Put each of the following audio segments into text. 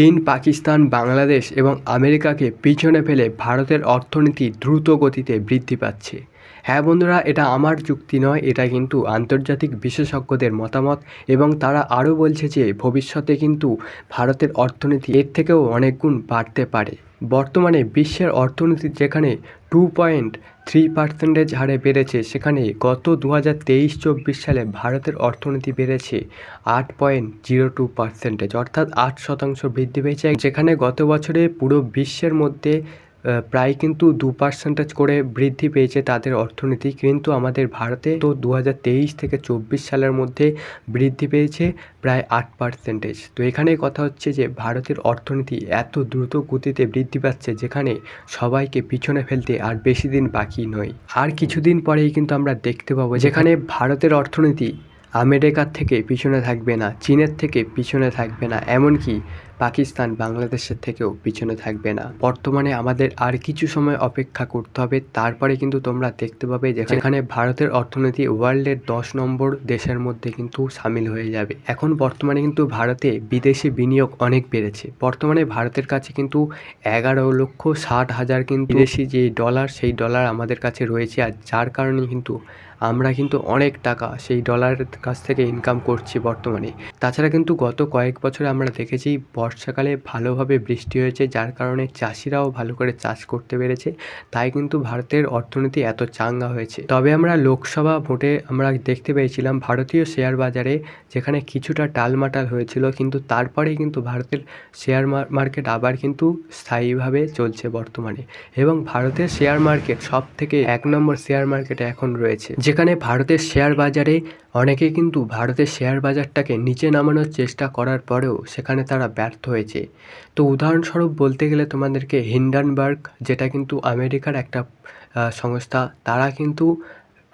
চীন, পাকিস্তান, বাংলাদেশ এবং আমেরিকাকে পিছনে ফেলে ভারতের অর্থনীতি দ্রুত গতিতে বৃদ্ধি পাচ্ছে। হ্যাঁ বন্ধুরা, এটা আমার যুক্তি নয়, এটা কিন্তু আন্তর্জাতিক বিশেষজ্ঞদের মতামত এবং তারা আরও বলছে যে ভবিষ্যতে কিন্তু ভারতের অর্থনীতি এর থেকেও অনেক গুণ বাড়তে পারে। বর্তমানে বিশ্বের অর্থনীতি যেখানে টু পয়েন্ট থ্রি পার্সেন্টেজ হারে বেড়েছে, সেখানে গত দু হাজার তেইশ চব্বিশ সালে ভারতের অর্থনীতি বেড়েছে আট পয়েন্ট জিরো টু পার্সেন্টেজ অর্থাৎ আট শতাংশ বৃদ্ধি পেয়েছে। যেখানে গত বছরে পুরো বিশ্বের মধ্যে প্রায় কিন্তু দু পার্সেন্টেজ করে বৃদ্ধি পেয়েছে তাদের অর্থনীতি। কিন্তু আমাদের ভারতে তো দু হাজার তেইশ থেকে চব্বিশ সালের মধ্যে বৃদ্ধি পেয়েছে প্রায় আট পার্সেন্টেজ তো এখানে কথা হচ্ছে যে, ভারতের অর্থনীতি এত দ্রুত গতিতে বৃদ্ধি পাচ্ছে যেখানে সবাইকে পিছনে ফেলতে আর বেশি দিন বাকি নয়। আর কিছুদিন পরেই কিন্তু আমরা দেখতে পাবো যেখানে ভারতের অর্থনীতি আমেরিকার থেকে পিছনে থাকবে না, চীনের থেকে পিছনে থাকবে না, এমনকি পাকিস্তান বাংলাদেশের থেকেও পিছনে থাকবে না। বর্তমানে আমাদের আর কিছু সময় অপেক্ষা করতে হবে, তারপরে কিন্তু তোমরা দেখতে পাবে যেখানে ভারতের অর্থনীতি ওয়ার্ল্ডের দশ নম্বর দেশের মধ্যে কিন্তু সামিল হয়ে যাবে। এখন বর্তমানে কিন্তু ভারতে বিদেশি বিনিয়োগ অনেক বেড়েছে। বর্তমানে ভারতের কাছে কিন্তু এগারো লক্ষ ষাট হাজার কিন্তু বিদেশি যে ডলার, সেই ডলার আমাদের কাছে রয়েছে আর যার কারণে কিন্তু আমরা কিন্তু অনেক টাকা সেই ডলারের কাছ থেকে ইনকাম করছি বর্তমানে। তাছাড়া কিন্তু গত কয়েক বছরে আমরা দেখেছি বর্ষাকালে ভালোভাবে বৃষ্টি হয়েছে, যার কারণে চাষিরাও ভালো করে চাষ করতে পেরেছে। তাই কিন্তু ভারতের অর্থনীতি এত চাঙ্গা হয়েছে। তবে আমরা লোকসভা ভোটে আমরা দেখতে পেয়েছিলাম ভারতীয় শেয়ার বাজারে যেখানে কিছুটা টালমাটাল হয়েছিল, কিন্তু তারপরেই কিন্তু ভারতের শেয়ার মার্কেট আবার কিন্তু স্থায়ীভাবে চলছে বর্তমানে। এবং ভারতের শেয়ার মার্কেট সব থেকে এক নম্বর শেয়ার মার্কেটে এখন রয়েছে। যেখানে ভারতের শেয়ার বাজারে অনেকে কিন্তু ভারতের শেয়ার বাজারটাকে নিচে নামানোর চেষ্টা করার পরেও সেখানে তারা ব্যর্থ হয়েছে। তো উদাহরণস্বরূপ বলতে গেলে তোমাদেরকে হিন্ডানবার্গ যেটা কিন্তু আমেরিকার একটা সংস্থা তারা কিন্তু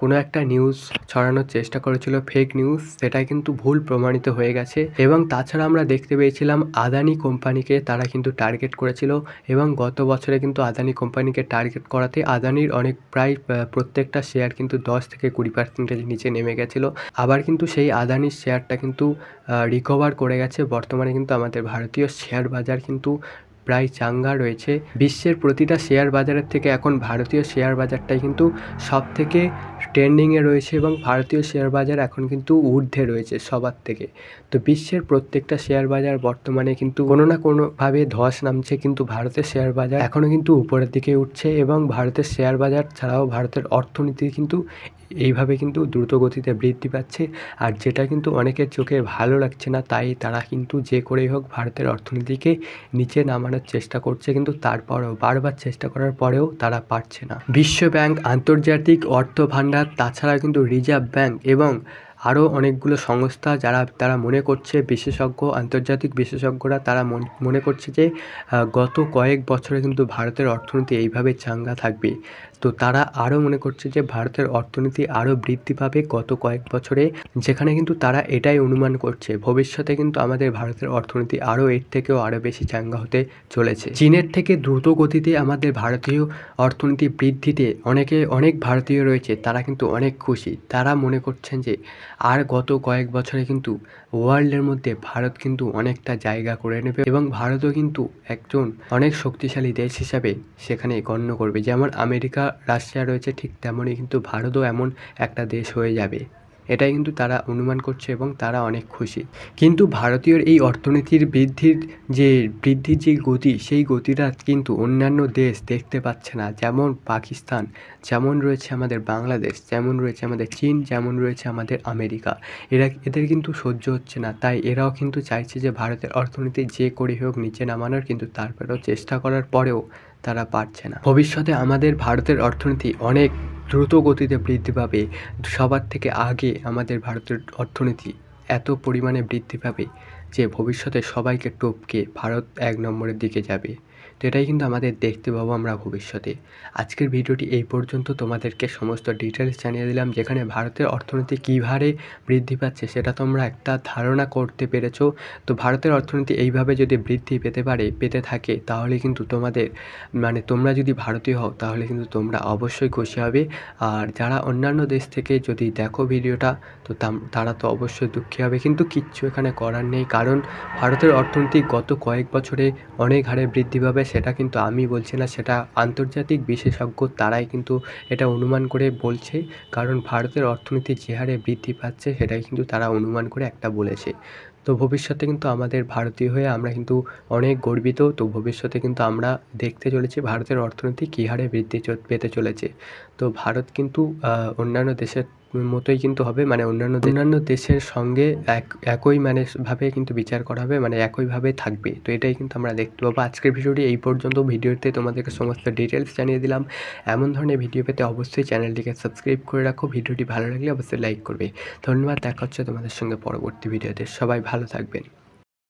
কোনো একটা নিউজ ছড়ানোর চেষ্টা করেছিল ফেক নিউজ সেটা কিন্তু ভুল প্রমাণিত হয়ে গেছে। এবং তাছাড়া আমরা দেখতে পেয়েছিলাম আদানি কোম্পানিকে তারা কিন্তু টার্গেট করেছিল। এবং গত বছরে কিন্তু আদানি কোম্পানিকে টার্গেট করাতে আদানির অনেক প্রায় প্রত্যেকটা শেয়ার কিন্তু দশ থেকে কুড়ি পার্সেন্টেজ নিচে নেমে গেছিল। আবার কিন্তু সেই আদানির শেয়ারটা কিন্তু রিকভার করে গেছে। বর্তমানে কিন্তু আমাদের ভারতীয় শেয়ার বাজার কিন্তু প্রায় চাঙ্গা রয়েছে। বিশ্বের প্রতিটা শেয়ার বাজারের থেকে এখন ভারতীয় শেয়ার বাজারটাই কিন্তু সব থেকে ট্রেন্ডিংয়ে রয়েছে এবং ভারতীয় শেয়ার বাজার এখন কিন্তু ঊর্ধ্বে রয়েছে সবার থেকে। তো বিশ্বের প্রত্যেকটা শেয়ার বাজার বর্তমানে কিন্তু কোনো না কোনোভাবে ধস নামছে, কিন্তু ভারতের শেয়ার বাজার এখনও কিন্তু উপরের দিকে উঠছে এবং ভারতের শেয়ার বাজার ছাড়াও ভারতের অর্থনীতি কিন্তু এইভাবে কিন্তু দ্রুত গতিতে বৃদ্ধি পাচ্ছে। আর যেটা কিন্তু অনেকের চোখে ভালো লাগছে না, তাই তারা কিন্তু যে করেই হোক ভারতের অর্থনীতিকে নিচে নামানোর চেষ্টা করছে, কিন্তু তারপরেও বারবার চেষ্টা করার পরেও তারা পারছে না। বিশ্ব ব্যাংক আন্তর্জাতিক অর্থ ভাণ্ডার তাছাড়া কিন্তু রিজার্ভ ব্যাংক এবং আরও অনেকগুলো সংস্থা যারা, তারা মনে করছে বিশেষজ্ঞ, আন্তর্জাতিক বিশেষজ্ঞরা তারা মনে করছে যে গত কয়েক বছরে কিন্তু ভারতের অর্থনীতি এইভাবে চাঙ্গা থাকবে। তো তারা আরও মনে করছে যে ভারতের অর্থনীতি আরও বৃদ্ধি পাবে গত কয়েক বছরে, যেখানে কিন্তু তারা এটাই অনুমান করছে। ভবিষ্যতে কিন্তু আমাদের ভারতের অর্থনীতি আরও এর থেকেও আরও বেশি চাঙ্গা হতে চলেছে। চীনের থেকে দ্রুত গতিতে আমাদের ভারতীয় অর্থনীতি বৃদ্ধিতে অনেকে, অনেক ভারতীয় রয়েছে, তারা কিন্তু অনেক খুশি। তারা মনে করছেন যে আর গত কয়েক বছরে কিন্তু ওয়ার্ল্ডের মধ্যে ভারত কিন্তু অনেকটা জায়গা করে নেবে এবং ভারতও কিন্তু একজন অনেক শক্তিশালী দেশ হিসাবে সেখানে গণ্য করবে। যেমন আমেরিকা, রাশিয়া রয়েছে, ঠিক তেমনই কিন্তু ভারতও এমন একটা দেশ হয়ে যাবে। এটাই কিন্তু তারা অনুমান করছে এবং তারা অনেক খুশি। কিন্তু ভারতীয় এই অর্থনীতির বৃদ্ধির যে বৃদ্ধির যে গতি, সেই গতিটা কিন্তু অন্যান্য দেশ দেখতে পাচ্ছে না। যেমন পাকিস্তান, যেমন রয়েছে আমাদের বাংলাদেশ, যেমন রয়েছে আমাদের চীন, যেমন রয়েছে আমাদের আমেরিকা। এরা, এদের কিন্তু সহ্য হচ্ছে না। তাই এরাও কিন্তু চাইছে যে, ভারতের অর্থনীতি যে করে হোক নিচে নামানোর, কিন্তু তারপরেও চেষ্টা করার পরেও তারা পারছে না। ভবিষ্যতে আমাদের ভারতের অর্থনীতি অনেক দ্রুত গতিতে বৃদ্ধি পাবে। সবার থেকে আগে আমাদের ভারতের অর্থনীতি এত পরিমাণে বৃদ্ধি পাবে যে ভবিষ্যতে সবাইকে টপকে ভারত এক নম্বরের দিকে যাবে। তো এটাই কিন্তু আমাদের দেখতে পাবো আমরা ভবিষ্যতে। আজকের ভিডিওটি এই পর্যন্ত। তোমাদেরকে সমস্ত ডিটেলস জানিয়ে দিলাম, যেখানে ভারতের অর্থনীতি কী হারে বৃদ্ধি পাচ্ছে সেটা তোমরা একটা ধারণা করতে পেরেছ। তো ভারতের অর্থনীতি এইভাবে যদি বৃদ্ধি পেতে পারে, পেতে থাকে, তাহলে কিন্তু তোমাদের মানে তোমরা যদি ভারতীয় হও, তাহলে কিন্তু তোমরা অবশ্যই খুশি হবে। আর যারা অন্যান্য দেশ থেকে যদি দেখো ভিডিওটা, তো তারা তো অবশ্যই দুঃখী হবে। কিন্তু কিচ্ছু এখানে করার নেই, কারণ ভারতের অর্থনীতি গত কয়েক বছরে অনেক হারে বৃদ্ধি পাবে। সেটা কিন্তু আমি বলছি না, সেটা আন্তর্জাতিক বিশেষজ্ঞ তারাই কিন্তু এটা অনুমান করে বলছে। কারণ ভারতের অর্থনীতি যে হারে বৃদ্ধি পাচ্ছে, সেটাই কিন্তু তারা অনুমান করে একটা বলেছে। তো ভবিষ্যতে কিন্তু আমাদের ভারতীয় হয়ে আমরা কিন্তু অনেক গর্বিত, তো ভবিষ্যতে কিন্তু আমরা দেখতে চলেছি ভারতের অর্থনীতি কী হারে বৃদ্ধি পেতে চলেছে। তো ভারত কিন্তু অন্যান্য দেশের মতোই কিন্তু হবে। মানে অন্যান্য অন্যান্য দেশের সঙ্গে এক, একই মানে ভাবে কিন্তু বিচার করা হবে মানে একইভাবে থাকবে। তো এটাই কিন্তু আমরা দেখতে পাবো। আজকের ভিডিওটি এই পর্যন্ত। ভিডিওতে তোমাদেরকে সমস্ত ডিটেলস জানিয়ে দিলাম। এমন ধরনের ভিডিও পেতে অবশ্যই চ্যানেলটিকে সাবস্ক্রাইব করে রাখো। ভিডিওটি ভালো লাগলে অবশ্যই লাইক করবে। ধন্যবাদ। দেখা হচ্ছে তোমাদের সঙ্গে পরবর্তী ভিডিওতে সবাই ভালো থাকবেন।